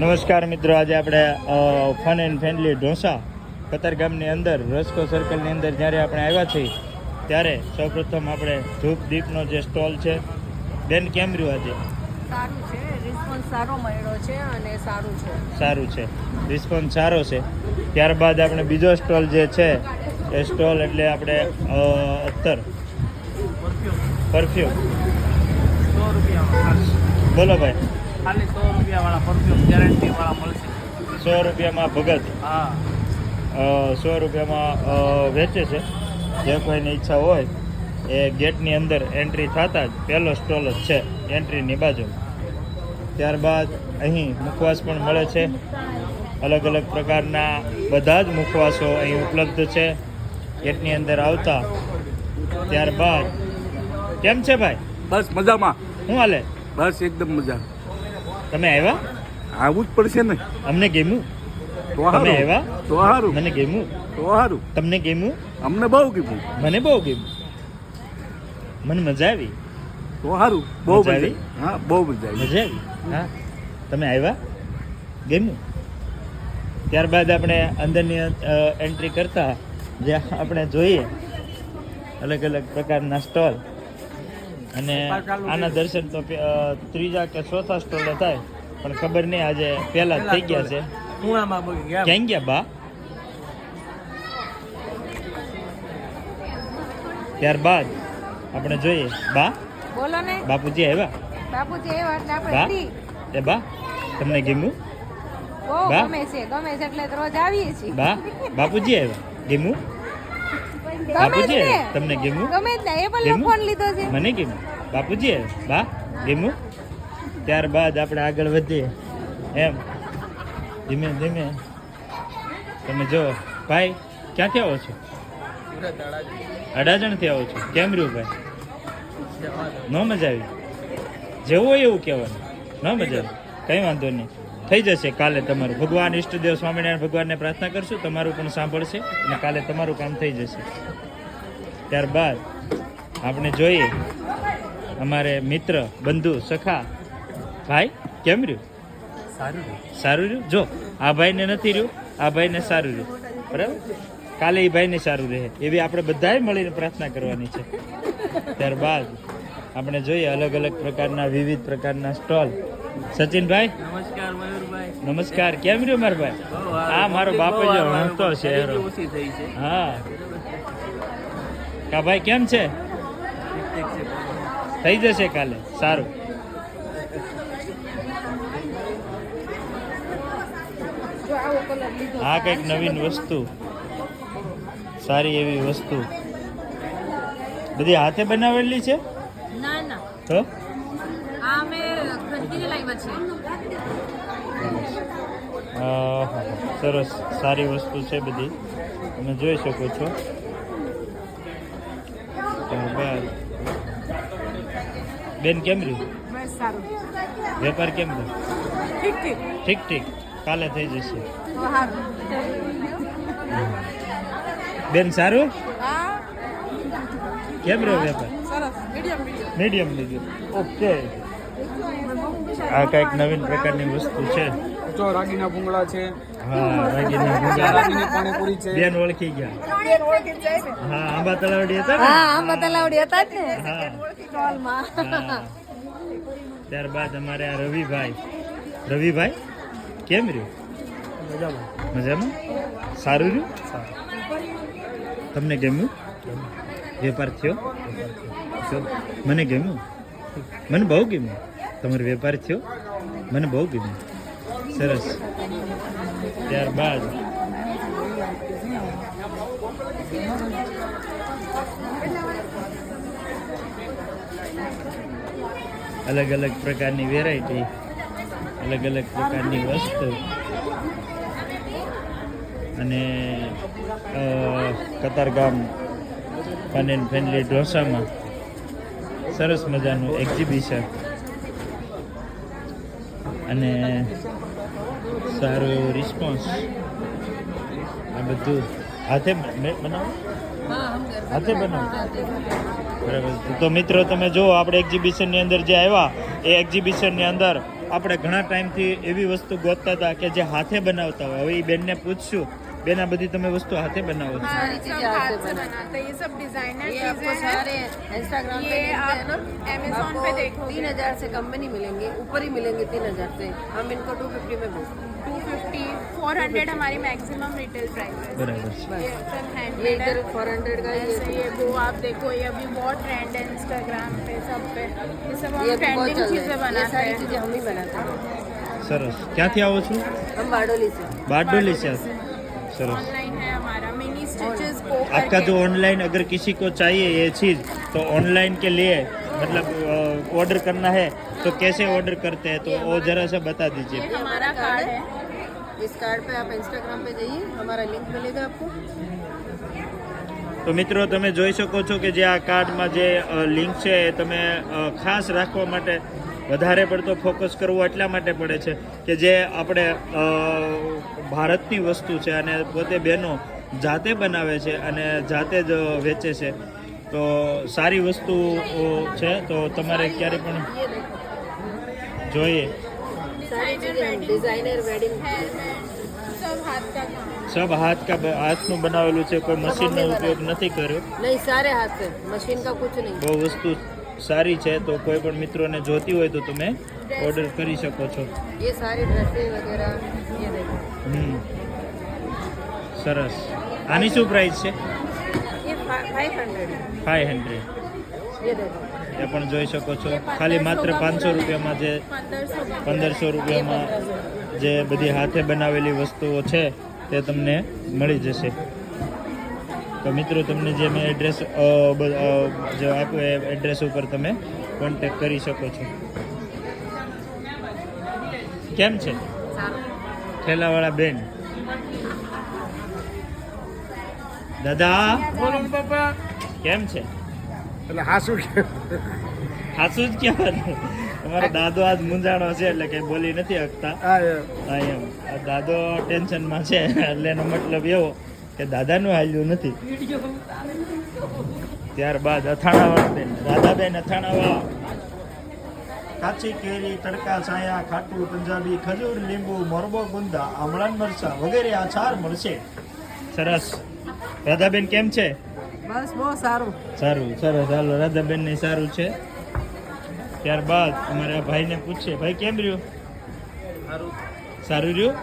નમસ્કાર મિત્રો આજે આપણે ફન એન્ડ ફેમિલી ઢોસા કતારગામની અંદર રસ્કો સર્કલની અંદર જ્યારે આપણે આવ્યા છીએ ત્યારે સૌપ્રથમ આપણે ધૂપ દીપનો જે સ્ટોલ છે બેન કેમ રહ્યું આજે? સારું છે. રિસ્પોન્સ સારો મળ્યો છે અને સારું છે. સારું છે. રિસ્પોન્સ સારો છે. ત્યારબાદ આપણે બીજો સ્ટોલ જે છે એ સ્ટોલ એટલે આપણે અત્તર. પરફ્યુમ. બોલો ભાઈ. ખાલી સો રૂપિયાવાળા પરફ્યુમ. ગેરંટીવાળા મળશે. સો રૂપિયામાં ભગત. હા. સો રૂપિયામાં વેચે છે. જે કોઈની ઈચ્છા હોય એ ગેટની અંદર એન્ટ્રી થતાં જ પહેલો સ્ટોલ જ છે એન્ટ્રીની બાજુ. ત્યારબાદ અહીં મુખવાસ પણ મળે છે. અલગ અલગ પ્રકારના બધા જ મુખવાસો અહીં ઉપલબ્ધ છે ગેટની અંદર આવતા. ત્યારબાદ કેમ છે ભાઈ? બસ મજામાં. શું હાલે? બસ એકદમ મજા. તમે આવ્યા? આવું જ પડશે ને અમને ગેમું? તો તમે સારું આવ્યા તો સારું મને ગેમું? તો સારું તમને ગેમું? અમને બહુ કીધું મને બહુ ગેમું. મને મજા આવી. તો સારું બહુ મજા? આવી? હા બહુ મજા આવી. મજા આવી? હા. તમે આવ્યા? ગેમું? ત્યારબાદ આપણે અંદરની એન્ટ્રી કરતા જે આપણે જોઈએ અલગ અલગ પ્રકારના સ્ટોલ અને આના દર્શન તો ત્રીજા કે ચોથા સ્ટોલે થાય. પણ ખબર નહીં આજે પહેલા થઈ ગયા છે. ક્યાં ગયા બા? ત્યારબાદ આપણે જોઈએ. બા? બોલો ને. બાપુજી આવ્યા? બાપુજી આવ્યા એટલે આપણે એ બા તમને ગમ્યું? બહુ બા? ગમે છે ગમે છે એટલે રોજ આવીએ છીએ. બા? બાપુજી આવ્યા? ગમ્યું? બાપુજી તમને ગમ્યું? ગમે ને એ પણ ફોન લીધો છે. મને ગમ્યું? બાપુજી આવ્યા? બા? ગમ્યું? ત્યારબાદ આપણે આગળ વધીએ. એમ. ધીમે ધીમે. તમે જો, ભાઈ, ક્યાંથી આવો છો? અડાજણથી આવો છો. કેમ રહ્યું ભાઈ? ન મજા આવી? જેવું હોય એવું કહેવાનું. ન મજા આવી? કંઈ વાંધો નહીં. થઈ જશે. કાલે તમારું ભગવાન ઈષ્ટદેવ સ્વામિનારાયણ ભગવાનને પ્રાર્થના કરશું. તમારું પણ સાંભળશે અને કાલે તમારું કામ થઈ જશે. ત્યારબાદ આપણે જોઈએ. અમારે મિત્ર, બંધુ, સખા ભાઈ કેમ રહ્યું? સારું સારું રહ્યું? જો આ ભાઈને નથી રહ્યું આ ભાઈને સારું રહ્યું. બરાબર? કાલે એ ભાઈને સારું રહે. એવી આપણે બધાએ મળીને પ્રાર્થના કરવાની છે. ત્યારબાદ આપણે જોઈએ અલગ અલગ પ્રકારના વિવિધ પ્રકારના સ્ટોલ. સચિનભાઈ? નમસ્કાર મયુરભાઈ. નમસ્કાર. કેમ રહ્યો મારો ભાઈ? આ મારો બાપુ જો હણતો છે હા. કા ભાઈ કેમ છે. થઈ જશે કાલે. સારું જો આવો કલર લીધો આ કંઈક નવીન વસ્તુ. સારી એવી વસ્તુ. બધી હાથે બનાવેલી છે? ના ના. તો આ અમે ખરીદીને લાવ્યા છીએ. સરસ. સારી વસ્તુ છે બધી. તમે જોઈ શકો છો. બેન કેમ રહ્યું? વેપાર કેમ રહ્યો? ઠીક ઠીક. ઠીક ઠીક. કાલે થઈ જશે. બેન સારું? કેમ રહ્યો વેપાર? મીડિયમ મીડિયમ મીડિયમ લીધું. ઓકે આ કંઈક નવીન પ્રકારની વસ્તુ છે. જો રાગીના ભૂંગળા છે. હા રાગીના ભૂંગળા. રાગીની પાણીપુરી છે. બેન ઓળખી ગયા. હા આંબા તલાવડી હતા હા આંબા તલાવડી હતા જ ને. હા. સ્ટોલમાં હા. ત્યારબાદ અમારે આ રવિભાઈ. રવિભાઈ? કેમ રહ્યું? મજામાં? મજામાં સારું રહ્યું? તમને ગમ્યું? વેપાર થયો. મને ગમ્યું? મને બહુ ગમ્યું. તમારો વેપાર થયો? મને બહુ ગમ્યું. સરસ. ત્યારબાદ અલગ અલગ પ્રકારની વેરાયટી અલગ અલગ પ્રકારની વસ્તુ. અને કતારગામ ફન એન્ડ ફેમિલી ઢોસામાં સરસ મજાનું એક્ઝિબિશન અને સારો એવો રિસ્પોન્સ આ બધું હાથે બનાવો? હાથે બનાવો? બરાબર. તો મિત્રો, તમે જુઓ, આપણે એક્ઝિબિશનની અંદર જે આવ્યા, એ એક્ઝિબિશનની અંદર આપણે ઘણા ટાઈમથી એવી વસ્તુ ગોતતા હતા કે જે હાથે બનાવતા હોય. હવે એ બેનને પૂછશું બેન આ બધી તમે વસ્તુ હાથે બનાવો છો हाँ, सारी सब चीजें हाथ हाथ से से बनाते हैं ये सब डिजाइनर ये आपको चीजें सारे हैं इंस्टाग्राम पे ये देखते आप हैं ना Amazon आपको पे देखोगे। तीन हजार से कम में नहीं मिलेंगे ऊपर ही मिलेंगे तीन हजार से हम इनको टू फिफ्टी में बेचते हैं टू फिफ्टी फोर हंड्रेड हमारी मैक्सिमम रिटेल प्राइस है બરાબર છે ये सब ये हैंडमेड इधर है फोर हंड्रेड का ऐसे ये ये वो आप देखो ये अभी बहुत ट्रेंड है इंस्टाग्राम पे सब पे ये सब हम ये अभी बहुत ट्रेंडिंग चल चीजें रहा है ये बनाते सारी हैं चीजें हम ही बनाते हैं સરસ ક્યાંથી આવો છો हम बारडोली से बारडोली से सरस ऑनलाइन है हमारा मिनी स्टिचेस को आपका जो ऑनलाइन अगर किसी को चाहिए ये चीज़ तो ऑनलाइन के लिए मतलब ऑर्डर करना है तो कैसे ऑर्डर करते हैं तो वो जरा सा बता दीजिए ये हमारा कार्ड है इस कार्ड पे आप इंस्टाग्राम पे जाइए हमारा लिंक मिलेगा आपको તો મિત્રો તમે જોઈ શકો છો કે જે આ કાર્ડમાં જે લિંક છે એ તમે અ, ખાસ રાખવા માટે વધારે પડતો ફોકસ કરવો એટલા માટે પડે છે કે જે આપણે અ, ભારતની વસ્તુ છે અને પોતે બહેનો જાતે બનાવે છે અને જાતે જ વેચે છે તો સારી વસ્તુ છે તો તમારે ક્યારે પણ ये देखो જોઈએ सारी चीजें हम डिजाइनर वेडिंग सब हाथ का काम સબ હાથ કા બ- હાથનું બનાવેલું છે કોઈ મશીનનો ઉપયોગ નથી કર્યો नहीं सारे हाथ से मशीन का कुछ नहीं બહુ વસ્તુ સારી છે તો કોઈ પણ મિત્રોને જોતી હોય તો તમે ઓર્ડર કરી શકો છો. એ સરસ. આની શું પ્રાઇસ છે? ફાઈવ હંડ્રેડ એ પણ જોઈ શકો છો. ખાલી માત્ર પાંચસો રૂપિયામાં જે પંદરસો રૂપિયામાં જે બધી હાથે બનાવેલી વસ્તુઓ છે તે તમને મળી જશે. તો મિત્રો તમને જે મેં એડ્રેસ જે આપ્યું એ એડ્રેસ ઉપર તમે કોન્ટેક કરી શકો છો. કેમ છે? ઠેલાવાળા બેન. દાદા? બોલો પપ્પા કેમ છે? એટલે હાસુ હાસુ જ કહેવાનું તમારો દાદો આજ મુંજાણો છે એટલે કઈ બોલી નથી શકતા. એમ. દાદો ટેન્શનમાં છે એટલે એનો મતલબ એવો કે દાદાનું હાલ્યું નથી. ત્યારબાદ અથાણાવાળાબેન રાધાબેન અથાણાવાળા. કાચી કેરી તડકા છાયા ખાટું પંજાબી ખજૂર લીંબુ મોરબો ગુંદા આમળાન મરચા વગેરે આ આચાર મળશે. સરસ. રાધાબેન કેમ છે? બસ બહુ સારું. સારું સરસ. હાલો રાધાબેન ને સારું છે. ત્યારબાદ અમારા ભાઈને પૂછે ભાઈ કેમ રહ્યું? સારું. સારું રહ્યું?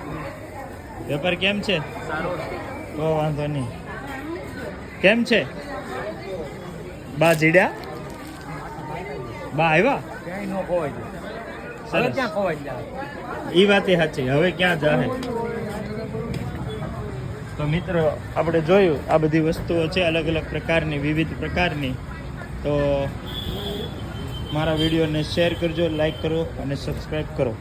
વેપાર કેમ છે? સારું તો વાંધો નહીં. કેમ છે? બા જીડ્યા? બા આવ્યા? ક્યાંય ન ખોવાય જાય. ક્યાં ખોવાય જાય એ વાતે સાચી. હવે ક્યાં જાહે? તો મિત્રો આપણે જોયું આ બધી વસ્તુઓ છે અલગ અલગ પ્રકારની વિવિધ પ્રકારની. તો મારા વિડીયોને શેર કરજો લાઈક કરો અને સબસ્ક્રાઈબ કરો.